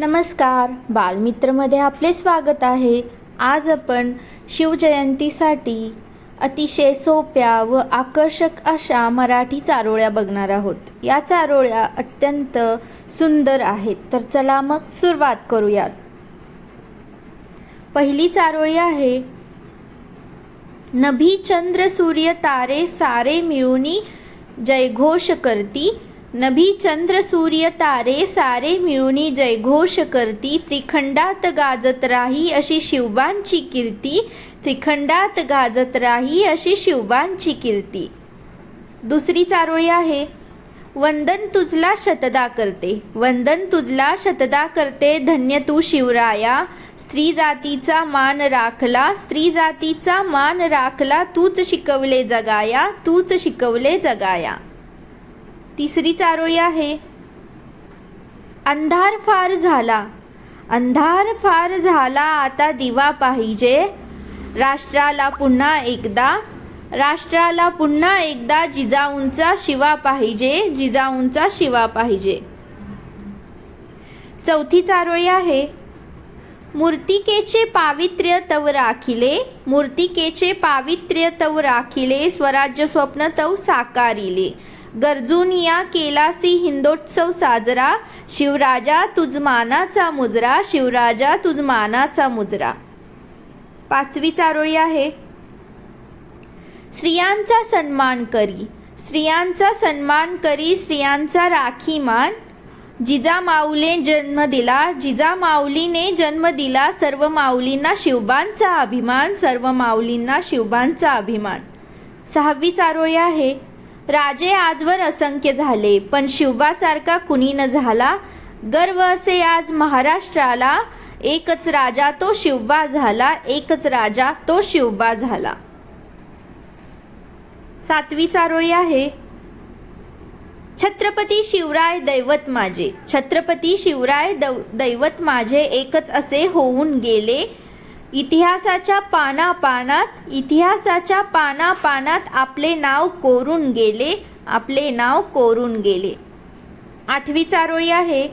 नमस्कार बालमित्रमध्ये आपले स्वागत आहे. आज आपण शिवजयंतीसाठी अतिशय सोप्या व आकर्षक अशा मराठी चारोळ्या बघणार आहोत. या चारोळ्या अत्यंत सुंदर आहेत. तर चला मग सुरुवात करूयात. पहिली चारोळी आहे नभी चंद्र सूर्य तारे सारे मिळूनी जयघोष करती नभी चंद्र सूर्य तारे सारे मिळूनी जयघोष करती त्रिखंडात गाजत राही अशी शिवबांची कीर्ती त्रिखंडात गाजत राही अशी शिवबांची कीर्ती. दुसरी चारोळी आहे वंदन तुझला शतदा करते वंदन तुझला शतदा करते धन्य तू शिवराया स्त्री जातीचा मान राखला स्त्री जातीचा मान राखला तूच शिकवले जगाया तूच शिकवले जगाया. तिसरी चारोळी आहे. अंधार फार झाला. अंधार फार झाला आता दिवा पाहिजे. राष्ट्राला पुन्हा एकदा राष्ट्राला पुन्हा एकदा जिजाऊंचा शिवा पाहिजे जिजाऊंचा शिवा पाहिजे. चौथी चारोळी आहे. मूर्तिकेचे पावित्र्य तव राखिले मूर्तिकेचे पावित्र्य तव राखिले स्वराज्य स्वप्न तव साकारिले. गरजूनिया केलासी हिंदोत्सव साजरा शिवराजा तुझ मानाचा मुजरा शिवराजा तुझ मानाचा मुजरा. पाचवी चारोळी आहे. स्त्रियांचा सन्मान करी स्त्रियांचा सन्मान करी स्त्रियांचा राखी मान. जिजा माऊले जन्म दिला जिजा माऊलीने जन्म दिला सर्व माऊलींना शिवबांचा अभिमान सर्व माऊलींना शिवबांचा अभिमान. सहावी चारोळी आहे. राजे आजवर असंख्य झाले पण शिवबासारखा कुणी न झाला. गर्व असे आज महाराष्ट्राला एकच राजा तो शिवबा झाला एकच राजा तो शिवबा झाला. सातवी चारोळी आहे. छत्रपती शिवराय दैवत माझे छत्रपती शिवराय दैवत माझे एकच असे होऊन गेले. इतिहासाच्या पाना पानात इतिहासाच्या पाना पानात आपले नाव कोरून गेले आपले नाव कोरून गेले. आठवी चारोळी आहे.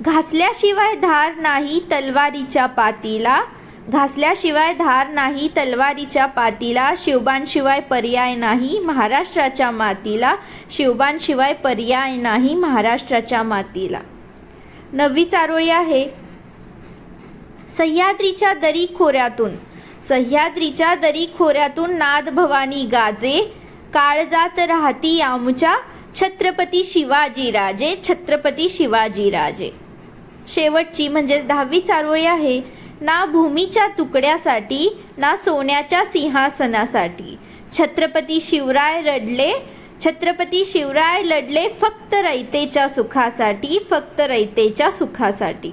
घासल्याशिवाय धार नाही तलवारीच्या पातीला घासल्याशिवाय धार नाही तलवारीच्या पातीला शिवबांशिवाय पर्याय नाही महाराष्ट्राच्या मातीला शिवबांशिवाय पर्याय नाही महाराष्ट्राच्या मातीला. नववी चारोळी आहे. सह्याद्रीच्या दरी खोऱ्यातून. सह्याद्रीच्या दरी खोऱ्यातून नाद भवानी गाजे काळजात राहती आमच्या छत्रपती शिवाजी राजे छत्रपती शिवाजी राजे. शेवटची म्हणजेच दहावी चारोळी आहे ना भूमीच्या तुकड्यासाठी ना सोन्याच्या सिंहासनासाठी. छत्रपती शिवराय रडले छत्रपती शिवराय लढले फक्त रयतेच्या सुखासाठी फक्त रयतेच्या सुखासाठी.